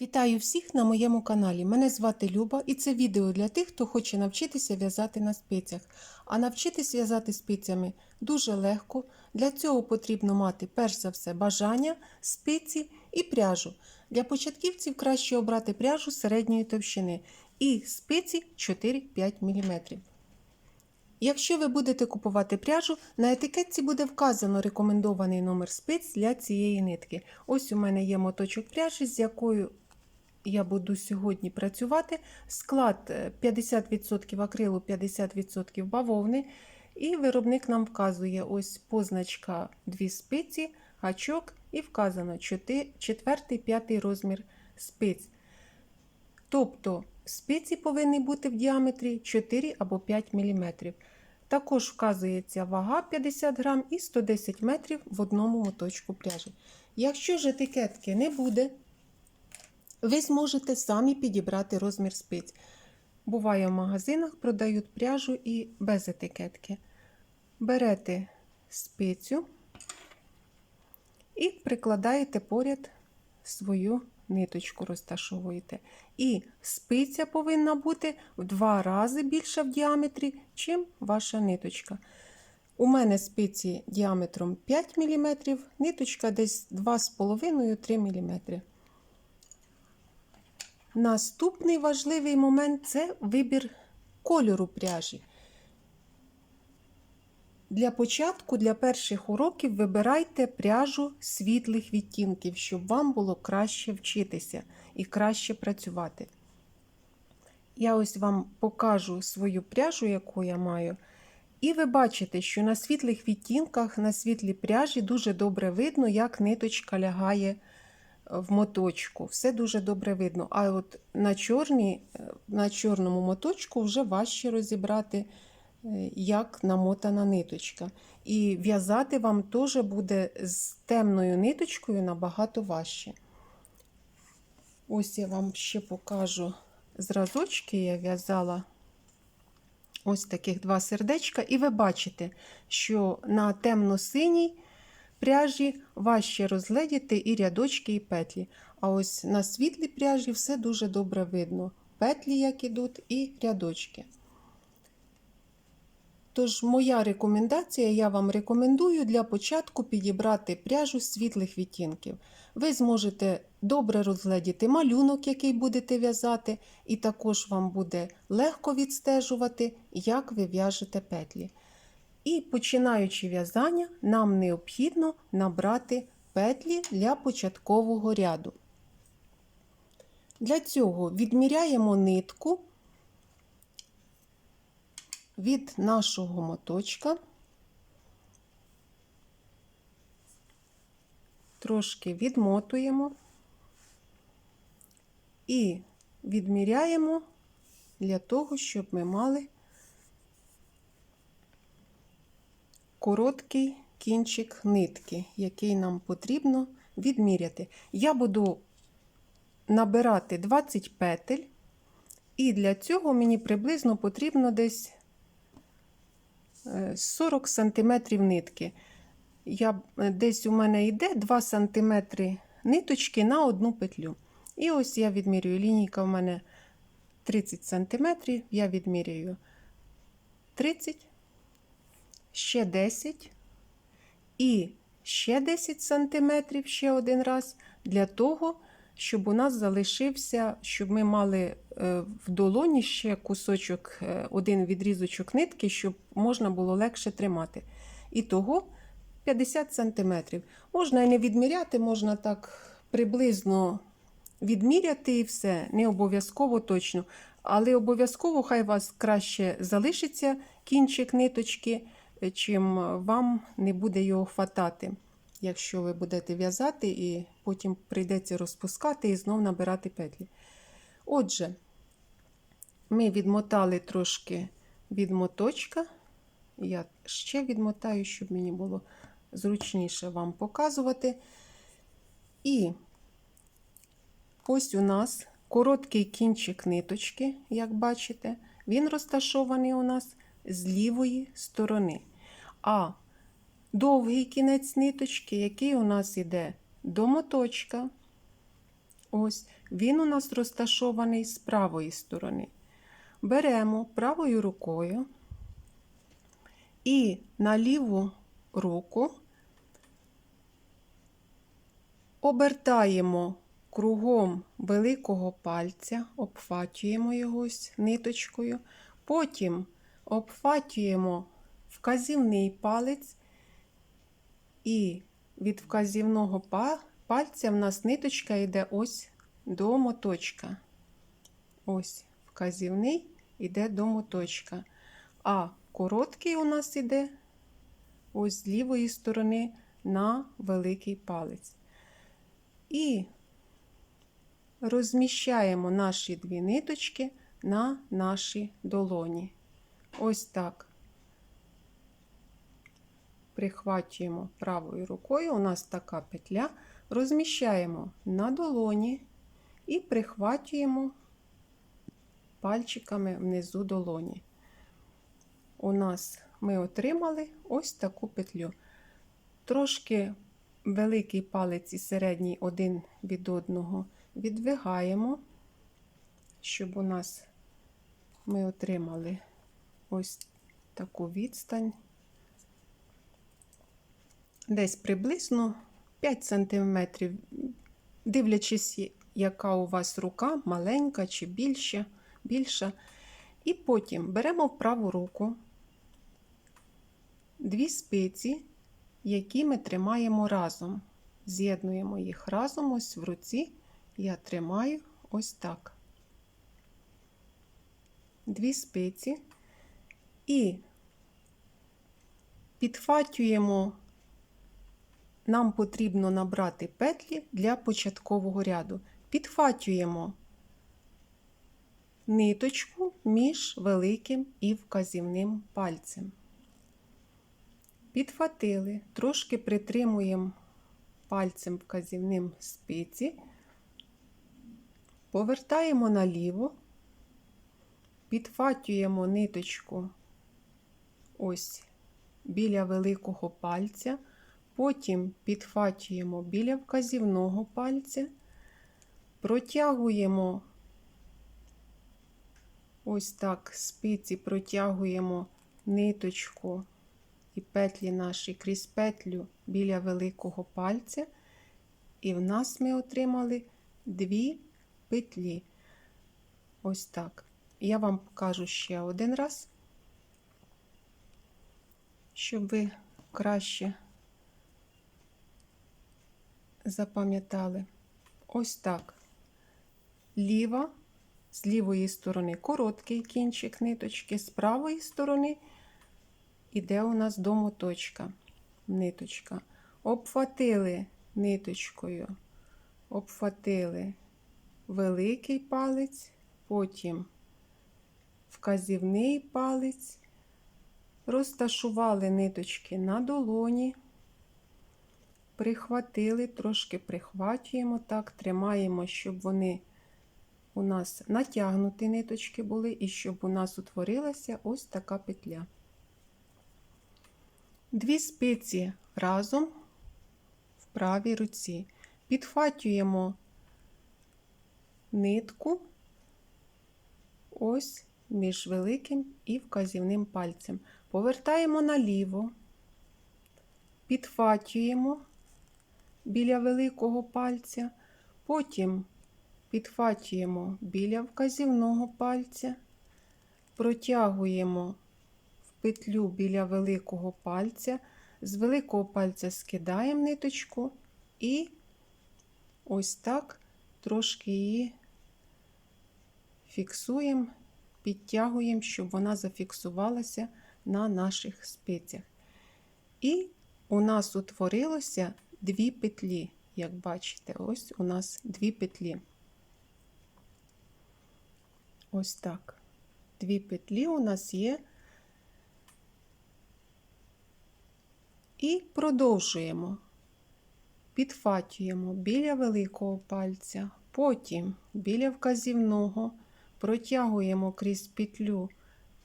Вітаю всіх на моєму каналі. Мене звати Люба і це відео для тих, хто хоче навчитися в'язати на спицях. А навчитись в'язати спицями дуже легко. Для цього потрібно мати перш за все бажання, спиці і пряжу. Для початківців краще обрати пряжу середньої товщини і спиці 4-5 мм. Якщо ви будете купувати пряжу, на етикетці буде вказано рекомендований номер спиць для цієї нитки. Ось у мене є моточок пряжі, з якою я буду сьогодні працювати. Склад е, 50% акрилу, 50% бавовни. І виробник нам вказує ось позначка 2 спиці, гачок і вказано 4-5 розмір спиць. Тобто спиці повинні бути в діаметрі 4 або 5 мм. Також вказується вага 50 грам і 110 метрів в одному моточку пряжі. Якщо ж етикетки не буде, ви зможете самі підібрати розмір спиць. Буває в магазинах продають пряжу і без етикетки. Берете спицю і прикладаєте поряд свою ниточку, розташовуєте. І спиця повинна бути в два рази більша в діаметрі, чим ваша ниточка. У мене спиці діаметром 5 мм, ниточка десь 2,5-3 мм. Наступний важливий момент це вибір кольору пряжі. Для початку, для перших уроків вибирайте пряжу світлих відтінків, щоб вам було краще вчитися і краще працювати. Я ось вам покажу свою пряжу, яку я маю. І ви бачите, що на світлих відтінках, на світлій пряжі дуже добре видно, як ниточка лягає в моточку. Все дуже добре видно. А от на, чорній, на чорному моточку вже важче розібрати, як намотана ниточка. І в'язати вам теж буде з темною ниточкою набагато важче. Ось я вам ще покажу зразочки, я в'язала ось таких два сердечка, і ви бачите, що на темно-синій пряжі важче розгледіти і рядочки, і петлі. А ось на світлій пряжі все дуже добре видно. Петлі, як ідуть, і рядочки. Тож, моя рекомендація, я вам рекомендую для початку підібрати пряжу світлих відтінків. Ви зможете добре розгледіти малюнок, який будете в'язати, і також вам буде легко відстежувати, як ви в'яжете петлі. І починаючи в'язання, нам необхідно набрати петлі для початкового ряду. Для цього відміряємо нитку від нашого моточка, трошки відмотуємо і відміряємо для того, щоб ми мали короткий кінчик нитки, який нам потрібно відміряти. Я буду набирати 20 петель, і для цього мені приблизно потрібно десь 40 см нитки. Я, Десь у мене йде 2 см ниточки на одну петлю. І ось я відмірюю лінійка в мене 30 см, я відмірюю 30, ще 10 і ще 10 см ще один раз, для того, щоб у нас залишився, щоб ми мали в долоні ще кусочок, один відрізочок нитки, щоб можна було легше тримати. І того 50 см. Можна і не відміряти, можна так приблизно відміряти і все. Не обов'язково точно. Але обов'язково хай у вас краще залишиться кінчик ниточки, чим вам не буде його хватати. Якщо ви будете в'язати, і потім прийдеться розпускати і знов набирати петлі. Отже, ми відмотали трошки від моточка. Я ще відмотаю, щоб мені було зручніше вам показувати. І ось у нас короткий кінчик ниточки, як бачите, він розташований у нас з лівої сторони. А довгий кінець ниточки, який у нас йде до моточка, Ось, він у нас розташований з правої сторони. Беремо правою рукою і на ліву руку обертаємо кругом великого пальця, обфатюємо його ось ниточкою, потім обфатюємо вказівний палець, і від вказівного пальця в нас ниточка йде ось до моточка. Ось вказівний йде до моточка. А короткий у нас йде ось з лівої сторони на великий палець. І розміщаємо наші дві ниточки на нашій долоні. Ось так. Прихвачуємо правою рукою, у нас така петля, розміщаємо на долоні і прихвачуємо пальчиками внизу долоні. У нас ми отримали ось таку петлю. Трошки великий палець і середній один від одного відвигаємо, щоб у нас ми отримали ось таку відстань. Десь приблизно 5 см, дивлячись, яка у вас рука, маленька чи більша. більша. І потім беремо в праву руку дві спиці, які ми тримаємо разом. З'єднуємо їх разом ось в руці. Я тримаю ось так. Дві спиці і підфатюємо, нам потрібно набрати петлі для початкового ряду. Підфатюємо ниточку між великим і вказівним пальцем. Підфатили, трошки притримуємо пальцем вказівним спиці, повертаємо наліво, підфатюємо ниточку ось біля великого пальця, потім підфатюємо біля вказівного пальця, протягуємо ось так спиці, протягуємо ниточку і петлі наші крізь петлю біля великого пальця, і в нас ми отримали дві петлі. Ось так. Я вам покажу ще один раз, щоб ви краще запам'ятали. Ось так. Ліва, з лівої сторони короткий кінчик ниточки, з правої сторони іде у нас до моточка ниточка. Обхватили ниточкою, обхватили великий палець, потім вказівний палець, розташували ниточки на долоні, прихватили, трошки прихвачуємо так, тримаємо, щоб вони у нас натягнуті ниточки були, і щоб у нас утворилася ось така петля. Дві спиці разом в правій руці. Підхватюємо нитку ось між великим і вказівним пальцем. Повертаємо наліво, підхватюємо біля великого пальця, потім підхватюємо біля вказівного пальця, протягуємо в петлю біля великого пальця, з великого пальця скидаємо ниточку і ось так трошки її фіксуємо, підтягуємо, щоб вона зафіксувалася на наших спицях. І у нас утворилося дві петлі. Як бачите, ось у нас дві петлі. Ось так. Дві петлі у нас є. І продовжуємо. Підфатюємо біля великого пальця, потім біля вказівного, протягуємо крізь петлю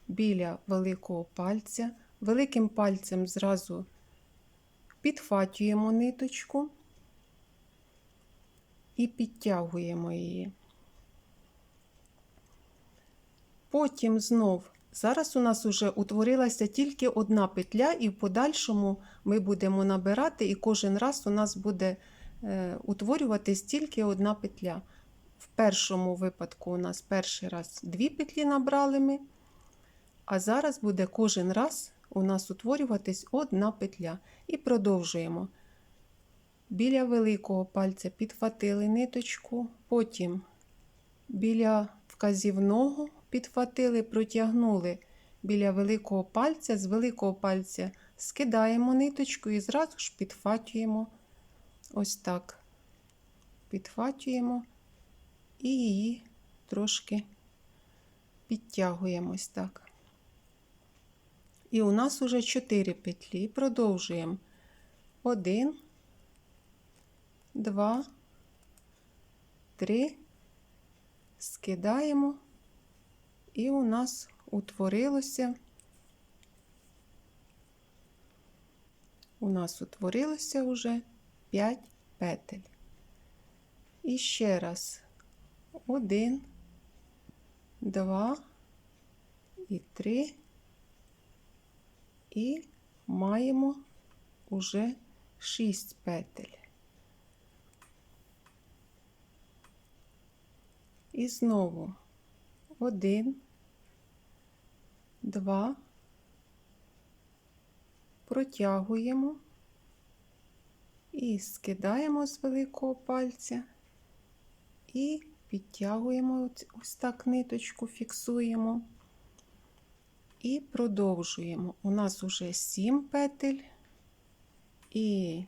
біля великого пальця, великим пальцем зразу підфатюємо ниточку і підтягуємо її. Потім знов, зараз у нас вже утворилася тільки одна петля, і в подальшому ми будемо набирати, і кожен раз у нас буде е, утворюватись тільки одна петля. В першому випадку у нас перший раз дві петлі набрали ми, а зараз буде кожен раз у нас утворюватись одна петля. І продовжуємо. Біля великого пальця підхватили ниточку, потім біля вказівного підхватили, протягнули біля великого пальця, з великого пальця скидаємо ниточку і зразу ж підхватюємо ось так. Підхватюємо і її трошки підтягуємо ось так. І у нас уже 4 петлі. Продовжуємо. 1, 2, 3, скидаємо, і у нас утворилося. У нас утворилося вже 5 петель. І ще раз. 1, 2 і 3. І маємо уже 6 петель. І знову 1, 2, протягуємо і скидаємо з великого пальця і підтягуємо ось- так ниточку, фіксуємо. І продовжуємо. У нас уже 7 петель і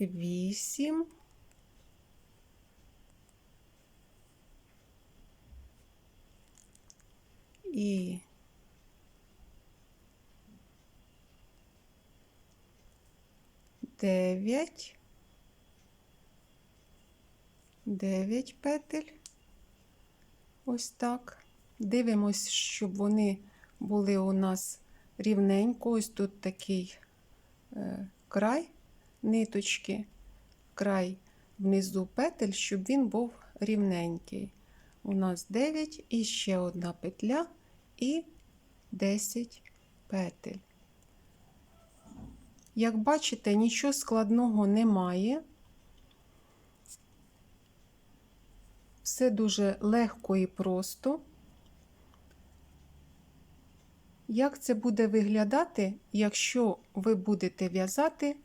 8. І дев'ять, дев'ять петель. Ось так. Дивимось, щоб вони були у нас рівненько. Ось тут такий е, край ниточки, край внизу петель, щоб він був рівненький. У нас 9 і ще одна петля і 10 петель. Як бачите, нічого складного немає. Все дуже легко і просто. Як це буде виглядати, якщо ви будете в'язати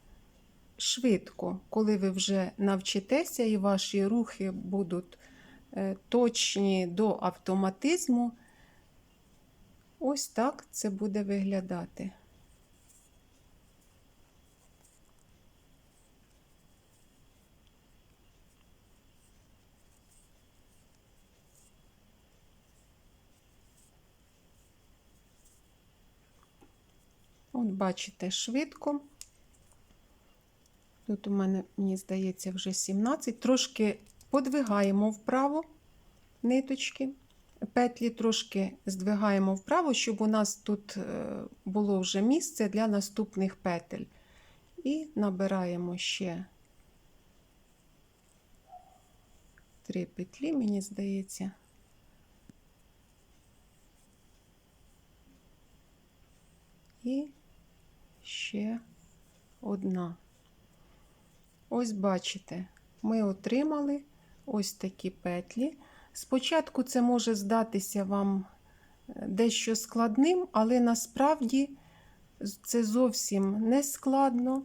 швидко, коли ви вже навчитеся і ваші рухи будуть е, точні до автоматизму, ось так це буде виглядати. От бачите, швидко. Тут у мене, мені здається, вже 17. Трошки подвигаємо вправо ниточки, петлі трошки здвигаємо вправо, щоб у нас тут е, було вже місце для наступних петель. І набираємо ще 3 петлі, мені здається. І ще одна. Ось бачите, ми отримали ось такі петлі. Спочатку це може здатися вам е, дещо складним, але насправді це зовсім не складно.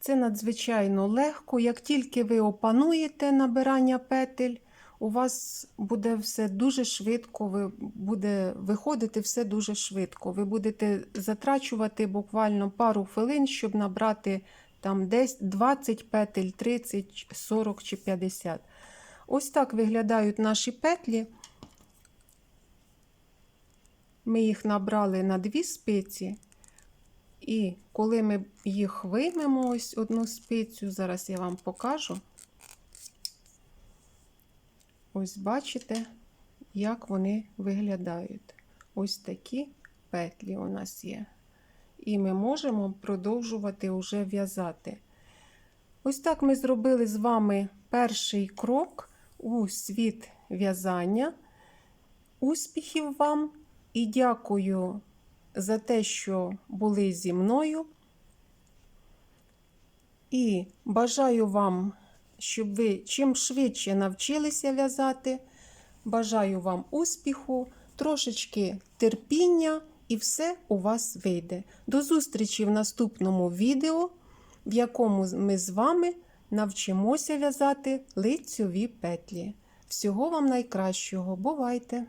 Це надзвичайно легко. Як тільки ви опануєте набирання петель, у вас буде все дуже швидко, ви буде виходити все дуже швидко. Ви будете затрачувати буквально пару хвилин, щоб набрати там десь 20 петель, 30, 40 чи 50. Ось так виглядають наші петлі. Ми їх набрали на дві спиці. І коли ми їх виймемо, ось одну спицю, зараз я вам покажу. Ось бачите, як вони виглядають. Ось такі петлі у нас є. і ми можемо продовжувати уже в'язати. Ось так ми зробили з вами перший крок у світ в'язання. Успіхів вам і дякую за те, що були зі мною. І бажаю вам, щоб ви чим швидше навчилися в'язати. Бажаю вам успіху, трошечки терпіння, і все у вас вийде. До зустрічі в наступному відео, в якому ми з вами навчимося в'язати лицьові петлі. Всього вам найкращого. Бувайте!